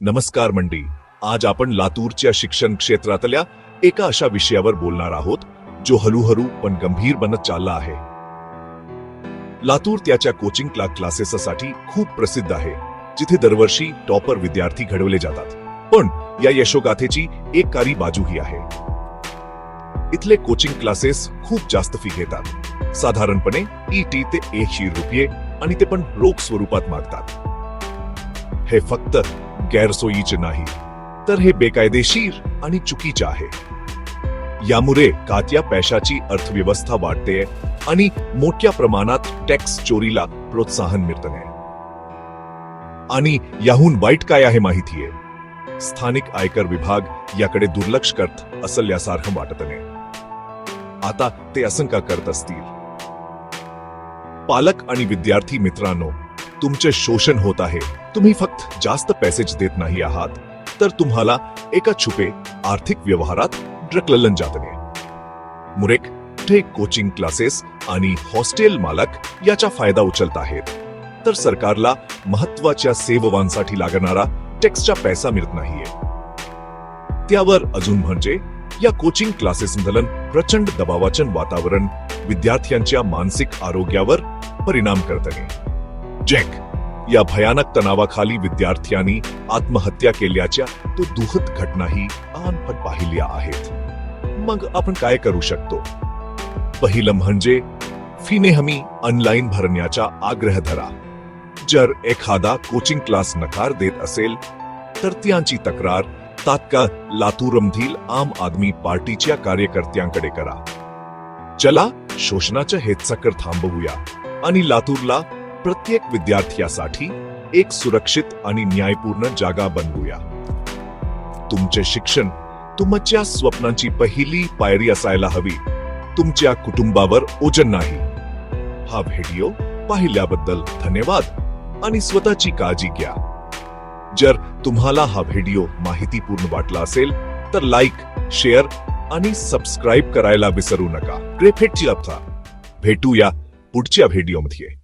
नमस्कार मंडी आज आपण लातूरच्या शिक्षण क्षेत्रातल्या एका अशा विषयावर बोलणार आहोत जो हळूहळू पण गंभीर बनत चालला आहे. लातूर त्याच्या कोचिंग क्ला क्लासेससाठी खूप प्रसिद्ध आहे जिथे दरवर्षी टॉपर विद्यार्थी घडवले जातात. पण या यशोगाथेची एक कारी बाजूही आहे. इथले कोचिंग क्लासेस खूप जास्त फी घेतात. साधारणपणे ईटी ते एकशे रुपये आणि ते पण रोख स्वरूपात मागतात. हे फक्त गैरसोयीचे नाही. तर हे बेकायदेशीर आणि चुकीचे आहे. यामुळे कात्या पैशाची अर्थव्यवस्था वाढते आणि मोठ्या प्रमाणात टॅक्स चोरीला प्रोत्साहन मिळतने आणि याहून वाईट काय आहे माहितीये? स्थानिक आयकर विभाग याकडे दुर्लक्ष करत असल्यासारखं वाटत नाही आता ते असं का करत असतील. पालक आणि विद्यार्थी मित्रांनो तुमचे शोषण होत आहे. तुम्ही फक्त जास्त पॅसेज देत नाही आहात. तर तुम्हाला एका छुपे आर्थिक व्यवहारात ढकललं जातने मुरेक ते कोचिंग क्लासेस आणि हॉस्टेल मालक याचा फायदा उचलत आहेत. तर सरकारला महत्त्वाच्या सेवांसाठी लागणारा टॅक्सचा पैसा मिळत नाहीये. त्यावर अजून म्हणजे या कोचिंग क्लासेस मधलं प्रचंड दबावाचं वातावरण विद्यार्थ्यांच्या मानसिक आरोग्यावर परिणाम करतने जॅक या भयानक तणावाखाली विद्यार्थ्यांनी आत्महत्या केल्याच्या तो दुःखद घटनाही अनपट पाहिल्या आहेत. मग आपण काय करू शकतो? पहिलं म्हणजे फी नेहमी ऑनलाईन भरण्याचा आग्रह धरा. जर एखादा कोचिंग क्लास नकार देत असेल तर त्यांची तक्रार तात्काळ लातूरमधील आम आदमी पार्टीच्या कार्यकर्त्यांकडे करा. चला शोषणाच्या हे थांबवूया आणि लातूरला प्रत्येक विद्यार्थ्यासाठी एक सुरक्षित आणि न्यायपूर्ण जागा बनवूया. तुमचे शिक्षण तुमच्या स्वप्नांची पहिली पायरी असायला हवी. तुमच्या कुटुंबावर ओजन नाही. हा व्हिडिओ पाहिल्याबद्दल धन्यवाद आणि स्वतःची काळजी घ्या. जर तुम्हाला हा व्हिडिओ माहितीपूर्ण वाटला असेल तर लाईक शेअर आणि सबस्क्राईब करायला विसरू नका. ग्रेफेटची अप्था भेटूया पुढच्या व्हिडिओमध्ये.